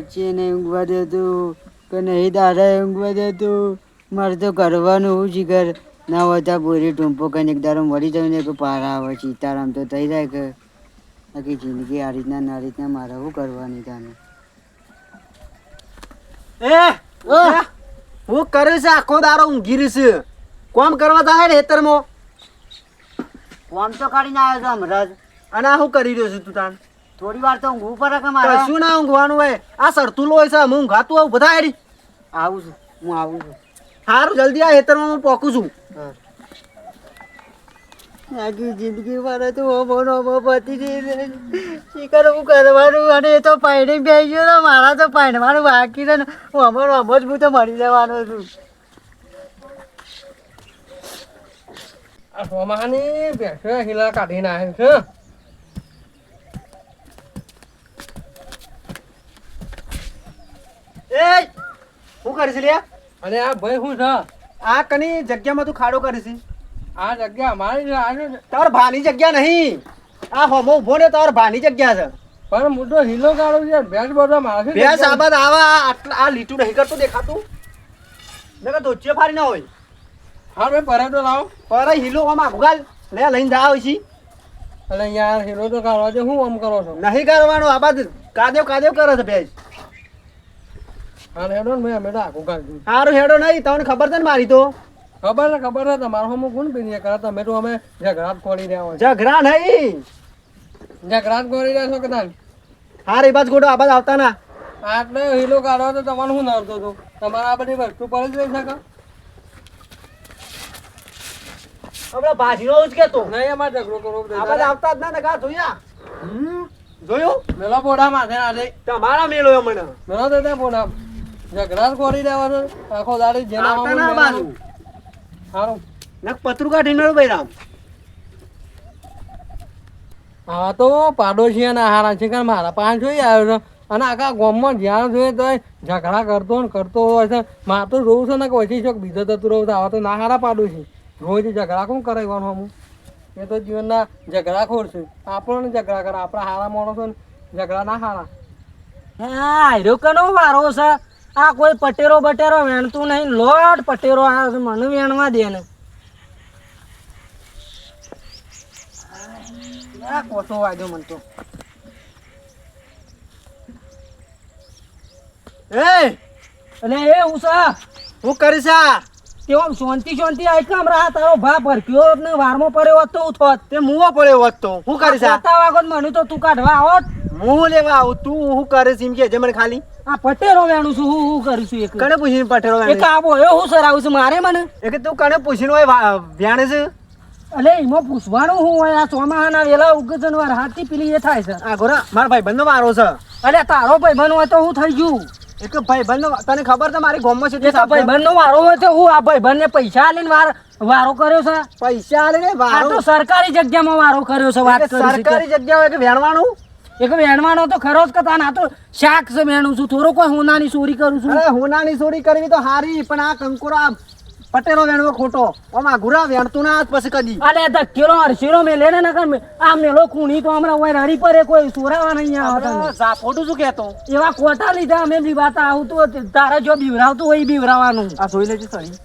સાચી ઊંઘવા દેતું કે નહીં દાદા ઊંઘવા દેતું મારે તો કરવાનું હું જીગર. ના હોય તો બોરી ટૂંપો કરીને એક દાડો મળી જાય ને કે પારા આવે સીતારામ તો થઈ જાય કે. આખી જિંદગી આ રીતના ના રીતના મારે શું કરવાની તાને? એ હું કરીશ છે આખો દારો ઊંઘી રહ્યું છે. કોમ કરવા થાય ને હેતરમાં કોમ તો કાઢીને આવ્યો છો હમણાં અને શું કરી રહ્યો છું તું તાન? થોડી વાર તો ઊંઘવું પડે કે મારે? શું ના ઊંઘવાનું હોય. આ સરતુલો હોય છે હું ખાતું આવું બધા હેડી. આવું છું હું આવું છું. સારું જલ્દી આ હેતરમાં હું પોકું છું. આખી જિંદગી મારે તો ઓમો નોમો પતી ગઈ શીખર હું કરવાનું અને એ તો પાણી બેસી ગયો ને મારા તો પાણવાનું બાકી છે ને. ઓમો નોમો જ હું તો મરી જવાનો છું. આ સોમાની બેસે હિલા કાઢી નાખે છે. એ શું કરીશ આ ભાઈ શું છે? આ કની જગ્યામાં તું ખાડો કરીશ? આ જગ્યા તાર ભાની જગ્યા નહીં. આ હોમો ઊભો ને તાર ભાની જગ્યા છે. પણ મોટો હિલો કાઢો છે ભેંસ બધો મારે ભેંસ આબાદ આવા આટલા આ લીટું નહીં કરતું દેખાતું. નકર ધોચીઓ ફાડી ના હોય. હા ભાઈ પરેડો લાવો. પર હીલો આમ ગાલ લે લઈને જાવ છે એટલે યાર હિલો તો કાઢવા શું આમ કરો છો? નહીં કરવાનો આબાદ કાદેવ કાદેવ કરે છે ભેંસ. હા હેડો ને મેં અમે તો આખું કાઢ્યું સારું હેડો નહીં તમને ખબર છે ને મારી તો? ખબર છે ખબર છે તમારો હમ કોણ પીને કરે તમે તો અમે ઝઘડા જ ખોલી રહ્યા હોય. ઝઘડા નહીં. ઝઘડા ખોલી રહ્યા છો કદાચ હા રે બાજ ગોડો આબાજ આવતા ના. આટલે હિલો કાઢો તો તમારે શું નડતો હતો? તમારે આ બધી વસ્તુ પર જ રહી શકે હમણાં ભાજીનો જ કેતો નહીં અમારે ઝઘડો કરવો આબાદ આવતા જ ના નકા જોયા? જોયું? મેલો પોડા માથે ના દે તમારા મેલો મને. મેલો તો ત્યાં ઝઘડા રહ્યા છે. આખો દાડી જેના આવતા ના બાજુ. સારું નક પતરું કાઢી નળ બૈરામ હા તો પાડોશી અને હારા છે કારણ મારા પાંચ જોઈ આવ્યો છે. અને આખા ગામમાં જ્યાં જોઈએ તો ઝઘડા કરતો ને કરતો હોય છે. મારે તો જોવું છે ને કે ઓછી શોખ બીજો જતું રહું છે. આવા તો ના હારા પાડોશી. રોજ ઝઘડા કોણ કરાવવાનું અમુક એ તો જીવનના ઝઘડા ખોર છે. આપણને ઝઘડા કરે. આપણા હારા માણસો ને ઝઘડા ના હારા. હા હીરો કનો વારો છે. આ કોઈ પટેરો બટેરો વેણતું નહીં. લોટ પટેરો આ મને વેણવા દે ને. કોસો વાગ્યો મને તો. એ! અને એ હું છે હું કરીશ આ તેઓ શાંતિ શાંતિ આઈ કામ રહા? તારો ભા ભરક્યો ને વારમો પડ્યો હોત તો થોત તે મુવો પડ્યો હોત તો. હું કરીશ આ વાગો મને તો તું કાઢવા આવત. હું લેવા આવું તું હું કરીશ એમ કે મને ખાલી. આ પટેરો વેણું છું હું હું કરું છું એક. કને પૂછીને પટેલો એક આબો એ હું સરાવું છું મારે મને? એક તું કને પૂછીને હોય વ્યાણે છે? અલે એમાં પૂછવાનું હું હોય આ ચોમાહાના વેલા ઉગજન વાર હાથી પેલી એ થાય છે. આ ગોરા મારા ભાઈ બંધો મારો છે. અલે તારો ભાઈ બંધ હોય તો હું થઈ ગયું. એક ભાઈ બંધ તને ખબર છે મારી ગોમમાં છે તો ભાઈબંધ નો વારો હોય તો હું આ ભાઈ બંધ પૈસા આલીને વાર વારો કર્યો છે? પૈસા આલીને વારો તો સરકારી જગ્યામાં વારો કર્યો છે વાત સરકારી જગ્યા હોય કે વેણવાનું? એક વેણવાનો તો ખરો જ કથા ના તો શાક છે મેણું છું. થોડો કોઈ હોનાની ચોરી કરું છું. અરે હોનાની ચોરી કરવી તો હારી પણ આ કંકોરા પટેલો વેણવો ખોટો. આમાં ઘુરા વેણતું ના પછી કદી. અલે ધક્કેલો હરશીરો મેલે ને નકર આ મેલો ખૂણી તો હમણાં હોય રડી પડે કોઈ સોરાવા નહીં આવતા ખોટું શું કહેતો? એવા ખોટા લીધા અમે બીવાતા આવતું તારે જો બીવરાવતું હોય બીવરાવાનું. આ જોઈ લેજે સળી.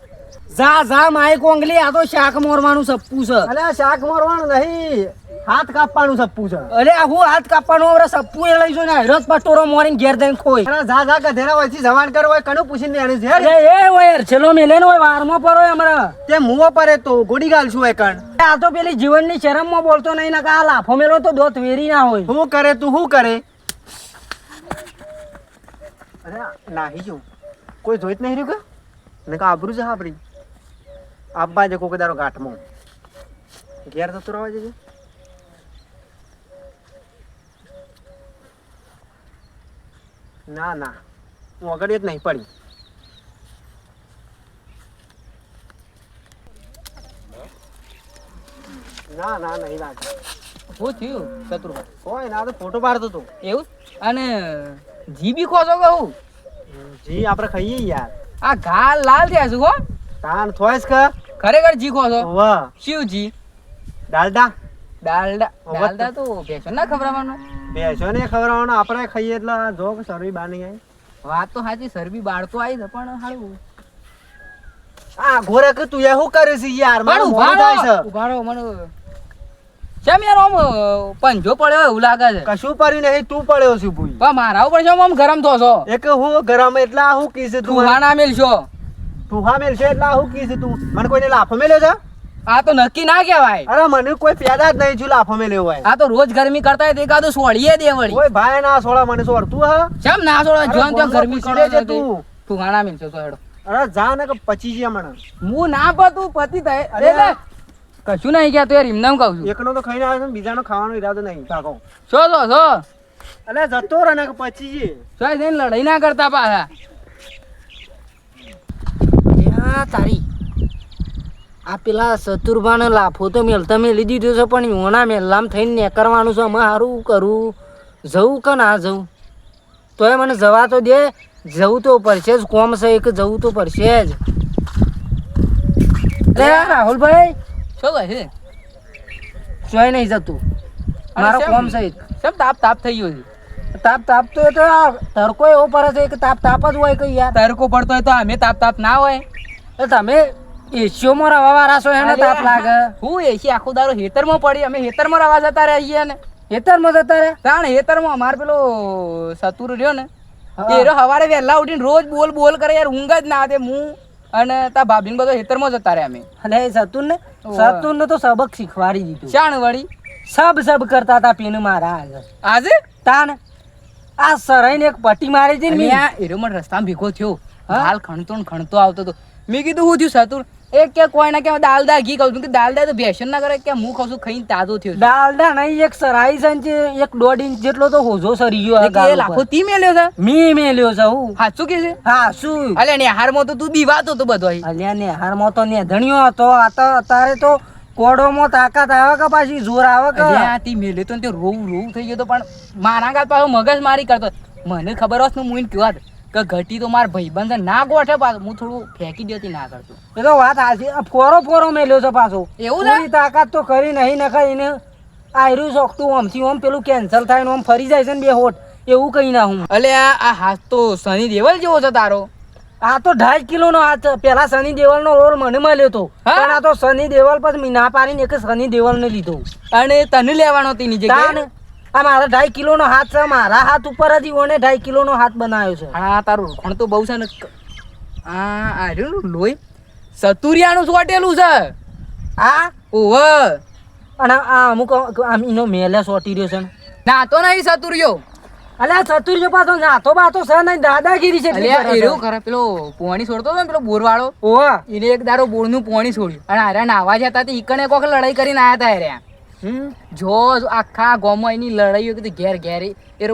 જા જા માય કોંગલી આ તો શાક મોરવાનું સપ્પુ છે. અરે શાક મોરવાનું નહીં. હાથ કાપવાનું સપ્પુ છે. અરે હું હાથ કાપવાનું હવે સપ્પુ એ લઈ જો ને હેરો જ પટોરો મોરીને ઘેર દઈને ખોઈ. અરે જા જા ગધેડા હોય જવાન કરો હોય કડું પૂછીને વેણે છે અરે એ હોય છેલો મેલે હોય વારમાં હોય હમણાં તે મુવો પરે તો ગોડી ગાલ છું કણ? આ તો પેલી જીવનની શરમમાં બોલતો નહીં ને આ લાફો મેલો તો દોત વેરી ના હોય. શું કરે તું શું કરે? અરે નાહી જો કોઈ જોઈત નહીં રહ્યું કે? ને કે આબરું છે આપણી. આપવા જે કોકદારો ગાંઠમાં. ઘેર જતો રહેવા જજે ના ના. હું આગળ જ નહીં પડી. ના ના નહીં લાગે. શું થયું શત્રુભાઈ કોઈ ના તો ફોટો પાડતો હતો. એવું? અને જીબી ખોજો કહું જી આપણે ખાઈએ યાર. આ ઘા લાલ થયા છે હો. તાન થોયસ કે? ખરેખર જી ખોજો. વાહ શિવજી. ડાલડા. ડાલડા. ડાલડા તો ભેંસો ના ખવડાવવાનો? ભેંસો ને ખવડાવવાનો. આપણે ખાઈએ એટલે જો કે સરવી બહાર નહીં આવી. વાત તો સાચી સરબી બાળતો આવી છે પણ હારું. આ ઘોરે કે તું એ શું કરે છે યાર? મારું મોડું થાય છે. ઊભા મને કેમ યાર આમ પંજો પડ્યો એવું લાગે છે? કશું પડ્યું નહીં તું પડ્યો છું ભૂઈ. પણ મારા ઉપર છે આમ ગરમ થો છો? એક હું ગરમ એટલે હું કીધું તું? તું ના મેલશો. તું હા મેલ છે એટલે હું કીધું તું? મને કોઈને લાફો મેલ્યો છે? આ તો નક્કી ના કહેવાય. અરે મને કોઈ પેદા જ નહીં છું લાફો મેલ્યો હોય. આ તો રોજ ગરમી કરતા હોય તો એકાદું સોળીએ દે વળી ઓય ભાઈ ના સોળા મને સોળતું હા? કેમ ના સોળા જોન ત્યાં ગરમી કરે છે તું તું. તું ગાણા મેલશો તો હેડો. અરે જા ને કે પચી ગયા મને હું ના પતું પતી થાય. અરે. કશું નહીં કહેતો યાર એમને એમ કહું છું. એકનો તો ખાઈને આવે છે બીજાનો ખાવાનો ઈરાદો નહીં ભાગો છો છો છો અલે જતો રહે ને કે પચી જઈએ. છો જઈને લડાઈ ના કરતા પાછા. તારી. આ પેલા ચતુરભાને લાફો તો મેલ તમે લીધી દીધો છે પણ યોના મેલામ થઈને નેકરવાનું છે અમે સારું કરું? જવું કે ના જવું તોય મને જવા તો દે જવું તો પડશે જ કોમ છે એક જવું તો પડશે જ. રાહુલભાઈ શું કહે છે? ચોય નહીં જતું. મારો કોમ છે એક. કેમ તાપ તાપ થઈ ગયો છે. તાપ તાપ તો તડકો એવો પડે છે કે તાપ તાપ જ હોય કે યાર. તડકો પડતો હોય તો અમે તાપ તાપ ના હોય. એ તમે એસીઓમાં રવા રાસો એને તાપ લાગે? હું. એસી આખો દારો હેતરમાં પડી અમે હેતરમાં રવા જતા રહીએ ને. હેતરમાં જતા રે તાણ હેતરમાં અમાર પેલો સતુર રહ્યો ને એ રહ્યો હવારે વહેલા ઉઠીને રોજ બોલ બોલ કરે યાર ઊંઘ જ ના દે હું અને તા ભાભીને બધો હેતરમાં જતા રહ્યા અમે. અને એ સતુન ને સતુન ને તો સબક શીખવાડી દીધું. શાણ વળી સબ સબ કરતા તા પેન મારા આજે? તાન આ સરાઈને એક પટ્ટી મારી હતી ને મેં. એરો મને રસ્તામાં ભેગો થયો. હાલ ખણતો ને ખણતો આવતો હતો મેં કીધું હું થયું સતુર? એક કે કોઈ ના કે દાલદા ઘી કહું છું. કે દાલદા તો ભેસન ના કરે કે હું ખાઉં છું ખાઈને તાજો થયો દાલદા નહીં એક સરાઈ છે ને એક દોઢ ઇંચ જેટલો તો હોજો સરી ગયો એ લાખો તી મેલ્યો છે? મી મેલ્યો છે હું. સાચું કે છે? હા શું? અલ્યા ને મો તો તું દીવાતો તો બધો. અલ્યા ને હારમાં તો ને ધણ્યો હતો. આ તો અત્યારે તો કોડોમાં તાકાત આવે કે પાછી જોર આવે કે? અલ્યા તી મેલ્યો તો રોવું રોવું થઈ ગયો તો પણ મારા ગાત પાછો મગજ મારી કરતો મને ખબર હોત ને હું કહેવાત. કે ઘટી તો મારા ભાઈબંધ ના ગોઠે પાછો. હું થોડું ફેંકી દેતી ના કરતો. એ તો વાત સાચી ફોરો ફોરો મેલ્યો છે પાછો. એવું છે? તાકાત તો કરી નહીં નખાય એને આયરું શોખતું આમથી આમ પેલું કેન્સલ થાય ને આમ ફરી જાય છે ને બે હોટ એવું કઈ ના હું. અલે આ હાથ તો સની દેવલ જેવો છે તારો. આ તો ઢાઈ કિલો નો હાથ છે. પેલા સની દેવલ નો રોલ મને મળ્યો હતો? પણ આ તો સની દેવલ પછી મીના પાડીને એક સની દેવલ ને લીધો. અને તને લેવાનો હતી જગ્યાએ? આ મારા ઢાઈ કિલો નો હાથ છે મારા હાથ ઉપર જ ઓને ઢાઈ કિલો નો હાથ બનાવ્યો છે. હા તારું રોખણ તો બહુ છે ને. આ આ રહ્યું ને લોહી. સતુરિયાનું સોટેલું છે. આ? ઓવ અને આ અમુક આમ એનો મેલે સોટી રહ્યો છે ને. તો નહીં સતુરિયો. અલ્યા ચતુર્ય પાછો નાતો બાતો છે નહીં દાદાગીરી છે. એવું કરે પેલો પોણી છોડતો હતો ને પેલો બોરવાળો. ઓહ. એને એક દારો બોરનું પોણી છોડ્યું. અને અરે નાવા જતા તે ઈકણે કોક લડાઈ કરીને આયા તા આર્યા હમ જો આખા ગામમાં એની લડાઈઓ કીધું ઘેર ઘેર, એ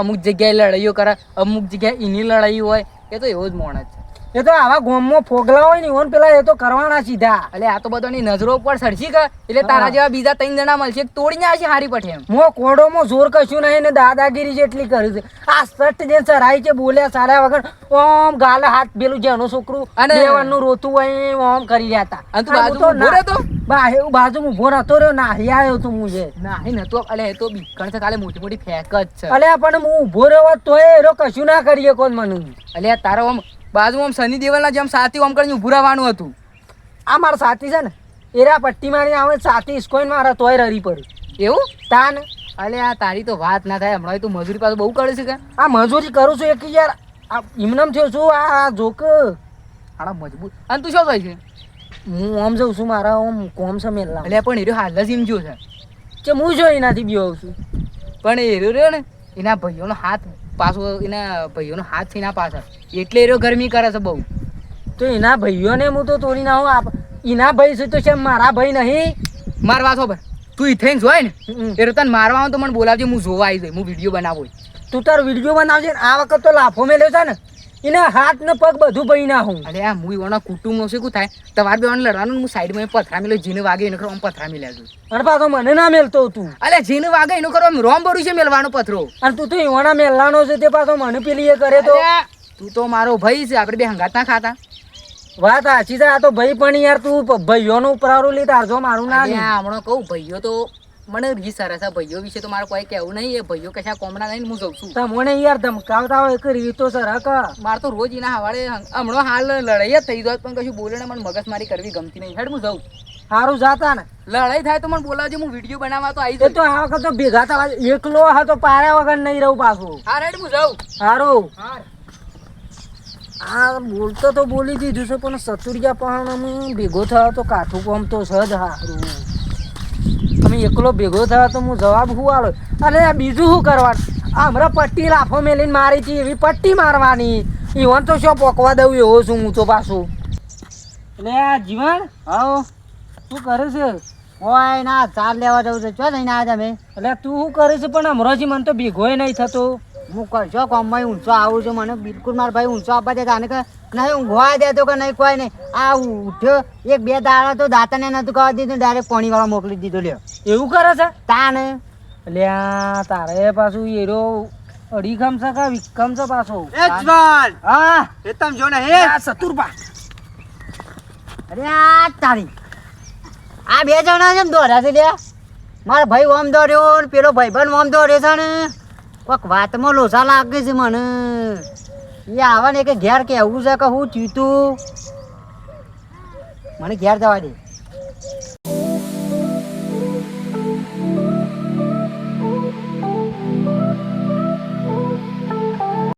અમુક જગ્યાએ લડાઈઓ કરે, અમુક જગ્યાએ એની લડાઈ હોય, એ તો એવો જ મોણ છે. એ તો આવા ગોમમાં ફોગલા હોય ને ઓન પેલા એ તો કરવાના સીધા. એટલે આ તો બધાની નજરો ઉપર સડસી કે? એટલે તારા જેવા બીજા ત્રણ જણા મળશે તોડીને આવશે હારી પઠે એમ? મો કોડોમાં જોર કશું નહીં ને દાદાગીરી જેટલી કરી છે. આ સટ જે સરાય છે બોલ્યા સારા વગર ઓમ ગાલ હાથ પેલું જેનું છોકરું અને- દેવાનું રોતું હોય ઓમ કરી રહ્યા હતા. અને તું બાજુ ઊભો રહેતો? બા એવું બાજુ ઊભો રહેતો રહ્યો નાહી આવ્યો તું મુજે નાહી નતો અલે એ તો બીકણ છે કાલે મોટી મોટી ફેક જ છે. અલ્યા પણ હું ઊભો રહ્યો તોય એરો કશું ના કરીએ કોણ મને. અલે તારો આમ બાજુ આમ સની દેવલના જેમ સાથી આમ કરીને ઊભું રહેવાનું હતું. આ મારા સાથી છે ને એરા પટ્ટી મારી આવે સાથી ઇસ્કોઈન મારા તોય રરી પડ્યું એવું? તાન. અલે આ તારી તો વાત ના થાય હમણાં તું મજૂરી પાછું બહુ કરે છે કે? આ મજૂરી કરું છું એક યાર આ ઇમનમ થયો છું આ જોક. આડા મજબૂત. અને તું શું થાય છે? હું આમ જઉં છું મારા આમ કોમ છે મેલા અલે પણ એરો હાલ જ એમ જો છે. કે હું જો એનાથી બી આવું છું. પણ એરો રહ્યો ને એના ભાઈઓનો હાથ પાછો એના ભાઈઓનો હાથ છે એના પાછળ. એટલે એરો ગરમી કરે છે બહુ. તો એના ભાઈઓને હું તો તોડી ના આપ એના ભાઈ છે તો છે મારા ભાઈ નહીં. મારવા છો તું ઇથેન્સ હોય ને. એ તને મારવાનું તો મને બોલાવજે હું જોવા આવી જાય હું વીડિયો બનાવું તું તાર વીડિયો બનાવજે આ વખત તો લાફો મેલ્યો છે ને. એના હાથ ને પગ બધું ભાઈ નાખું. અરે આ હું એવાના કુટુંબનો છે શું થાય તમારે બે લડવાનું હું સાઈડમાં પથરામી મેલો જીને વાગે એનો આમ પથરા મેલ્યા અને પાછો મને ના મેલતો તું. અલે જીને વાગે એનો કરો રોમ ભરું છે મેલવાનો પથરો. અને તું તો એવાના મેલવાનો છે તે પાછો મને પેલી એ કરે તો. તું તો મારો ભાઈ છે આપણે બે હંગાત ના ખાતા. વાત સાચી છે આ તો ભાઈ પણ યાર તું ભાઈઓનો ઉપરારો લે તારજો મારું ના. હમણાં કહું ભાઈઓ તો મને રી સરસ આ ભાઈઓ વિશે તો મારે કોઈ કહેવું નહીં. એ ભાઈઓ કશા કોમડા નહીં હું જઉં છું. તમને યાર ધમકાવતા હોય એક રીતો સર હક મારે તો રોજ એના હવાડે હમણાં હાલ લડાઈ જ થઈ જાય પણ કશું બોલે ને મને મગજમારી કરવી ગમતી નહીં. હેડ હું જઉં. સારું જાતા ને. લડાઈ થાય તો મને બોલાવજો હું વીડિયો બનાવવા તો આવી જાય તો આ વખત તો ભેગા થવા એકલો હા તો પાર્યા વગર નહીં રહું પાછું. હા રેડ હું જઉં. સારું હા આ બોલતો તો બોલી દીધું છે પણ સતુરિયા પણ ભેગો થયો તો કાઠું કોમ તો સજ હારું. તમે એકલો ભેગો થયો તો હું જવાબ શું આલો? અને બીજું શું કરવાનું? હમણાં પટ્ટી લાફો મેલીને મારી હતી એવી પટ્ટી મારવાની. ઈવન તો શું પોકવા દઉં એવો છું હું તો પાછું. એટલે આ જીવન? હા. શું કરે છે? હોય ના ચાર લેવા જવું છે. ચો જઈને આવ્યા તમે? એટલે તું શું કરે છે? પણ હમણાં મને તો ભેગોય નહીં થતો. હું કરશો કોમમાં ઊંચો આવું છું મને બિલકુલ મારા ભાઈ ઊંચો આપવા દેતા અને કે નહીં ઊંઘવા દેતો કે નહીં કોઈ નહીં. આ ઉઠ્યો એક બે દાડા તો દાંતને નથી ખાવા દીધું ડાયરેક્ટ પાણી વાળા મોકલી દીધો લ્યો. એવું કરે છે? તાને લ્યા તારે પાછું એરો અઢી ગમ છે કે વિકમ છે પાછો? એ જવાન હા. એ તમે જો ને હે? આ સતુરબા અરે આ તારી. આ બે જણા છે ને દોડ્યા છે લ્યા. મારો ભાઈ ઓમ દોર્યો પેલો પેલો ભાઈબંધ ઓમ દોર્યો છે ને. કોક વાતમાં લોસા લાગે છે મને. એ આવે ને કે ઘેર કેવું છે કે હું થયું મને ઘેર જવા દે.